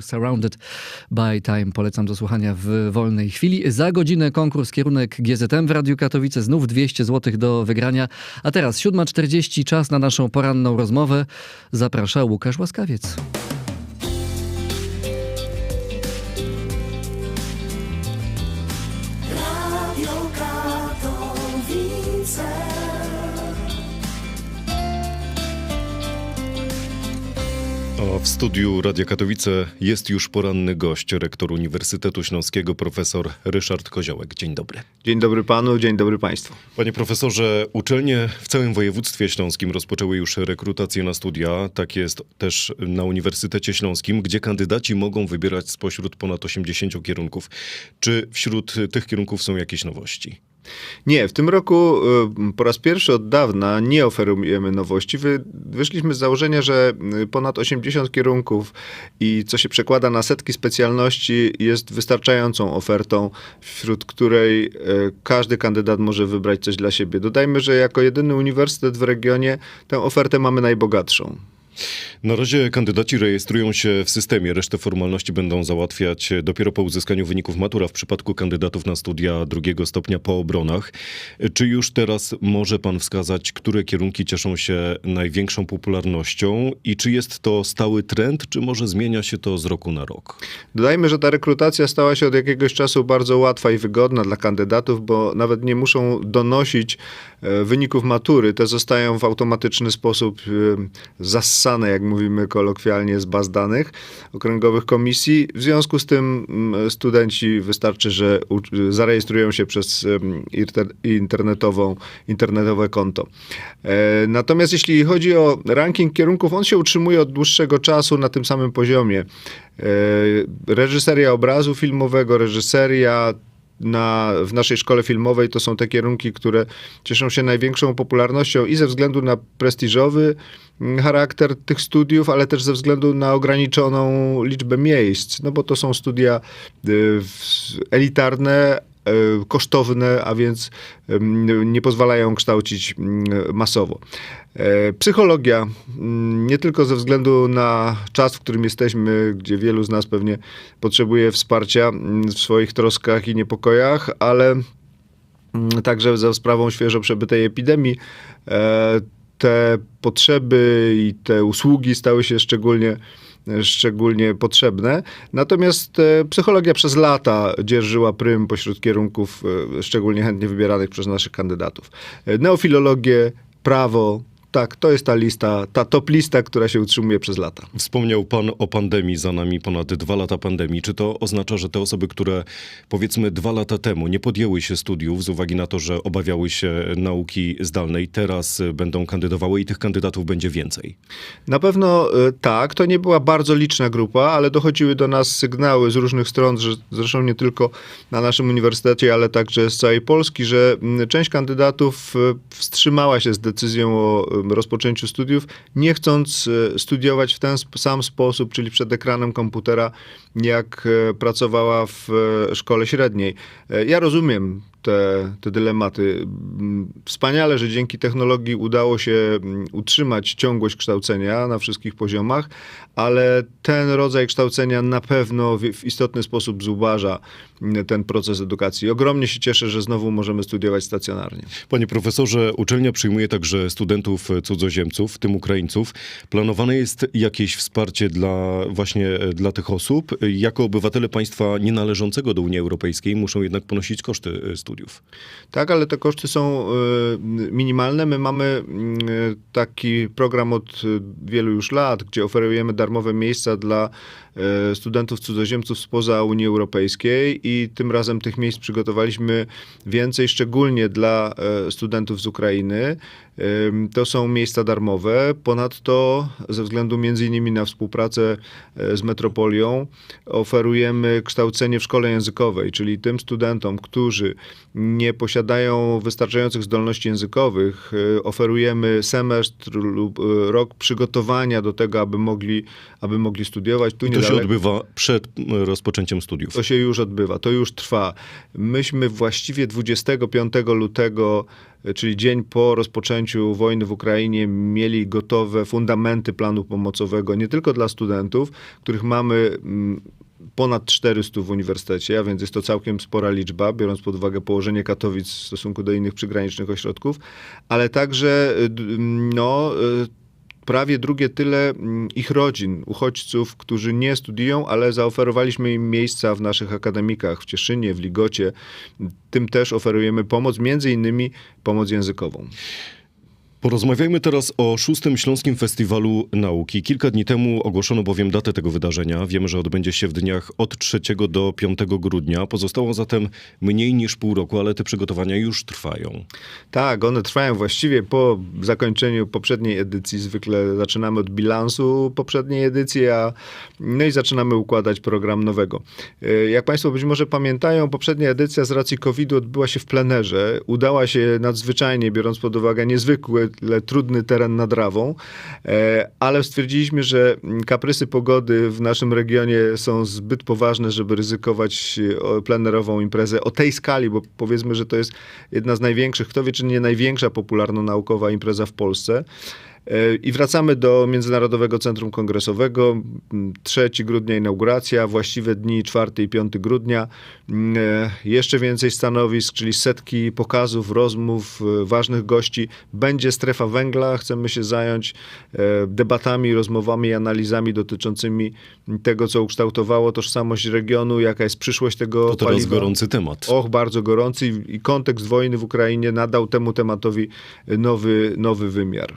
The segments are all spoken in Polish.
Surrounded by Time. Polecam do słuchania w wolnej chwili. Za godzinę konkurs kierunek GZM w Radiu Katowice. Znów 200 zł do wygrania. A teraz 7.40, czas na naszą poranną rozmowę. Zaprasza Łukasz Łaskawiec. W studiu Radia Katowice jest już poranny gość, rektor Uniwersytetu Śląskiego, profesor Ryszard Koziołek. Dzień dobry. Dzień dobry panu, dzień dobry państwu. Panie profesorze, uczelnie w całym województwie śląskim rozpoczęły już rekrutację na studia. Tak jest też na Uniwersytecie Śląskim, gdzie kandydaci mogą wybierać spośród ponad 80 kierunków. Czy wśród tych kierunków są jakieś nowości? Nie, w tym roku y, po raz pierwszy od dawna nie oferujemy nowości. Wy, wyszliśmy z założenia, że y, ponad 80 kierunków i co się przekłada na setki specjalności jest wystarczającą ofertą, wśród której y, każdy kandydat może wybrać coś dla siebie. Dodajmy, że jako jedyny uniwersytet w regionie tę ofertę mamy najbogatszą. Na razie kandydaci rejestrują się w systemie. Resztę formalności będą załatwiać dopiero po uzyskaniu wyników matura w przypadku kandydatów na studia drugiego stopnia po obronach. Czy już teraz może pan wskazać, które kierunki cieszą się największą popularnością i czy jest to stały trend, czy może zmienia się to z roku na rok? Dodajmy, że ta rekrutacja stała się od jakiegoś czasu bardzo łatwa i wygodna dla kandydatów, bo nawet nie muszą donosić e, wyników matury. Te zostają w automatyczny sposób e, jak mówimy kolokwialnie, z baz danych okręgowych komisji. W związku z tym mm, studenci wystarczy, że zarejestrują się przez internetową, internetowe konto. E, Natomiast jeśli chodzi o ranking kierunków, on się utrzymuje od dłuższego czasu na tym samym poziomie. E, Reżyseria obrazu filmowego, reżyseria na, w naszej szkole filmowej to są te kierunki, które cieszą się największą popularnością i ze względu na prestiżowy mm, charakter tych studiów, ale też ze względu na ograniczoną liczbę miejsc, no bo to są studia y, elitarne, kosztowne, a więc nie pozwalają kształcić masowo. E, Psychologia, nie tylko ze względu na czas, w którym jesteśmy, gdzie wielu z nas pewnie potrzebuje wsparcia w swoich troskach i niepokojach, ale także za sprawą świeżo przebytej epidemii e, te potrzeby i te usługi stały się szczególnie szczególnie potrzebne. Natomiast e, psychologia przez lata dzierżyła prym pośród kierunków e, szczególnie chętnie wybieranych przez naszych kandydatów. E, Neofilologię, prawo, tak, to jest ta lista, ta top lista, która się utrzymuje przez lata. Wspomniał pan o pandemii, za nami ponad dwa lata pandemii. Czy to oznacza, że te osoby, które powiedzmy dwa lata temu nie podjęły się studiów z uwagi na to, że obawiały się nauki zdalnej, teraz y, będą kandydowały i tych kandydatów będzie więcej? Na pewno e, tak, to nie była bardzo liczna grupa, ale dochodziły do nas sygnały z różnych stron, że zresztą nie tylko na naszym uniwersytecie, ale także z całej Polski, że mm, część kandydatów e, wstrzymała się z decyzją o rozpoczęciu studiów, nie chcąc e, studiować w ten sam sposób, czyli przed ekranem komputera, jak e, pracowała w e, szkole średniej. Ja rozumiem te, te dylematy. Wspaniale, że dzięki technologii udało się mm, utrzymać ciągłość kształcenia na wszystkich poziomach, ale ten rodzaj kształcenia na pewno w, w istotny sposób zubaża mm, ten proces edukacji. Ogromnie się cieszę, że znowu możemy studiować stacjonarnie. Panie profesorze, uczelnia przyjmuje także studentów cudzoziemców, w tym Ukraińców. Planowane jest jakieś wsparcie dla właśnie e, dla tych osób? Jako obywatele państwa nienależącego do Unii Europejskiej muszą jednak ponosić koszty e, studiów. Tak, ale te koszty są y, minimalne. My mamy y, taki program od y, wielu już lat, gdzie oferujemy darmowe miejsca dla studentów cudzoziemców spoza Unii Europejskiej i tym razem tych miejsc przygotowaliśmy więcej, szczególnie dla studentów z Ukrainy. To są miejsca darmowe. Ponadto, ze względu między innymi na współpracę e, z Metropolią, oferujemy kształcenie w szkole językowej, czyli tym studentom, którzy nie posiadają wystarczających zdolności językowych, y, oferujemy semestr lub y, rok przygotowania do tego, aby mogli, aby mogli studiować. Tu I to się niedaleko- odbywa przed rozpoczęciem studiów. to się już odbywa, to już trwa. Myśmy właściwie 25 lutego, e, czyli dzień po rozpoczęciu wojny w Ukrainie, mieli gotowe fundamenty planu pomocowego nie tylko dla studentów, których mamy mm, ponad 400 w uniwersytecie, a więc jest to całkiem spora liczba, biorąc pod uwagę położenie Katowic w stosunku do innych przygranicznych ośrodków, ale także d- no, y, prawie drugie tyle mm, ich rodzin, uchodźców, którzy nie studiują, ale zaoferowaliśmy im miejsca w naszych akademikach w Cieszynie, w Ligocie. Tym też oferujemy pomoc, między innymi pomoc językową. Porozmawiajmy teraz o szóstym Śląskim Festiwalu Nauki. Kilka dni temu ogłoszono bowiem datę tego wydarzenia. Wiemy, że odbędzie się w dniach od 3 do 5 grudnia. Pozostało zatem mniej niż pół roku, ale te przygotowania już trwają. Tak, one trwają właściwie po zakończeniu poprzedniej edycji. Zwykle zaczynamy od bilansu poprzedniej edycji, a no i zaczynamy układać program nowego. E, Jak Państwo być może pamiętają, poprzednia edycja z racji COVID-u odbyła się w plenerze. Udała się nadzwyczajnie, biorąc pod uwagę niezwykle trudny teren nad Rawą, e, ale stwierdziliśmy, że kaprysy pogody w naszym regionie są zbyt poważne, żeby ryzykować e, plenerową imprezę o tej skali, bo powiedzmy, że to jest jedna z największych, kto wie, czy nie największa popularno-naukowa impreza w Polsce. E, I wracamy do Międzynarodowego Centrum Kongresowego. M, 3 grudnia inauguracja, właściwe dni 4 i 5 grudnia. E, Jeszcze więcej stanowisk, czyli setki pokazów, rozmów, e, ważnych gości. Będzie strefa węgla. Chcemy się zająć debatami, rozmowami i analizami dotyczącymi tego, co ukształtowało tożsamość regionu, jaka jest przyszłość tego To teraz paliwa. gorący temat. Och, bardzo gorący i kontekst wojny w Ukrainie nadał temu tematowi nowy, nowy wymiar.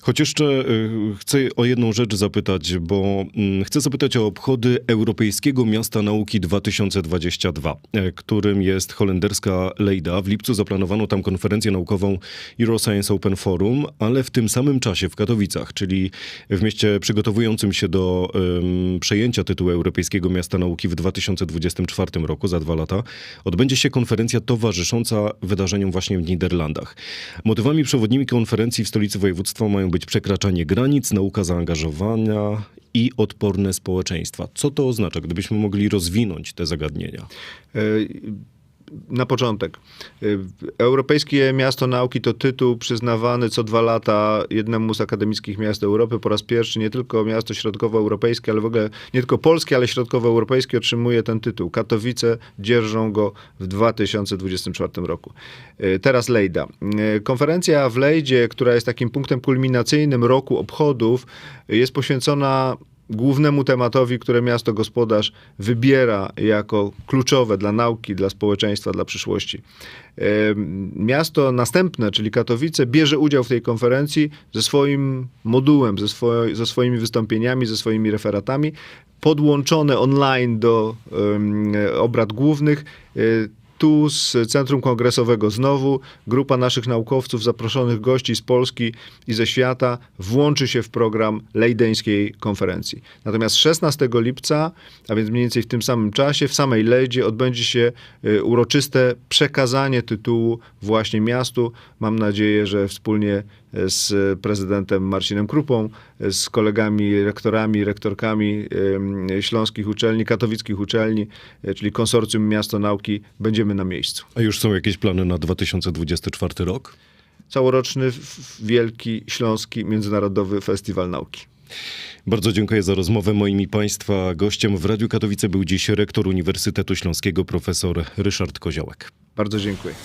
Choć jeszcze y, chcę o jedną rzecz zapytać, bo mm, chcę zapytać o obchody Europejskiego Miasta Nauki 2022, e, którym jest holenderska Lejda. W lipcu zaplanowano tam konferencję naukową Euroscience Open Forum, ale w tym samym czasie w Katowicach, czyli w mieście przygotowującym się do em, przejęcia tytułu Europejskiego Miasta Nauki w 2024 roku, za dwa lata, odbędzie się konferencja towarzysząca wydarzeniom właśnie w Niderlandach. Motywami przewodnimi konferencji w stolicy województwa mają być przekraczanie granic, nauka zaangażowania i odporne społeczeństwa. Co to oznacza, gdybyśmy mogli rozwinąć te zagadnienia? Na początek. E, Europejskie Miasto Nauki to tytuł przyznawany co dwa lata jednemu z akademickich miast Europy. Po raz pierwszy nie tylko miasto środkowoeuropejskie, ale w ogóle nie tylko polskie, ale środkowoeuropejskie otrzymuje ten tytuł. Katowice dzierżą go w 2024 roku. E, Teraz Lejda. E, Konferencja w Lejdzie, która jest takim punktem kulminacyjnym roku obchodów, jest poświęcona głównemu tematowi, które miasto gospodarz wybiera jako kluczowe dla nauki, dla społeczeństwa, dla przyszłości. Miasto następne, czyli Katowice, bierze udział w tej konferencji ze swoim modułem, ze, swo- ze swoimi wystąpieniami, ze swoimi referatami, podłączone online do obrad głównych. Tu z Centrum Kongresowego znowu grupa naszych naukowców, zaproszonych gości z Polski i ze świata włączy się w program lejdeńskiej konferencji. Natomiast 16 lipca, a więc mniej więcej w tym samym czasie, w samej Lejdzie odbędzie się y, uroczyste przekazanie tytułu właśnie miastu. Mam nadzieję, że wspólnie z prezydentem Marcinem Krupą, z kolegami rektorami, rektorkami śląskich uczelni, katowickich uczelni, e, czyli konsorcjum Miasto Nauki, będziemy na miejscu. A już są jakieś plany na 2024 rok? Całoroczny, wielki, śląski, międzynarodowy festiwal nauki. Bardzo dziękuję za rozmowę. Moim i Państwa gościem w Radiu Katowice był dziś rektor Uniwersytetu Śląskiego profesor Ryszard Koziołek. Bardzo dziękuję.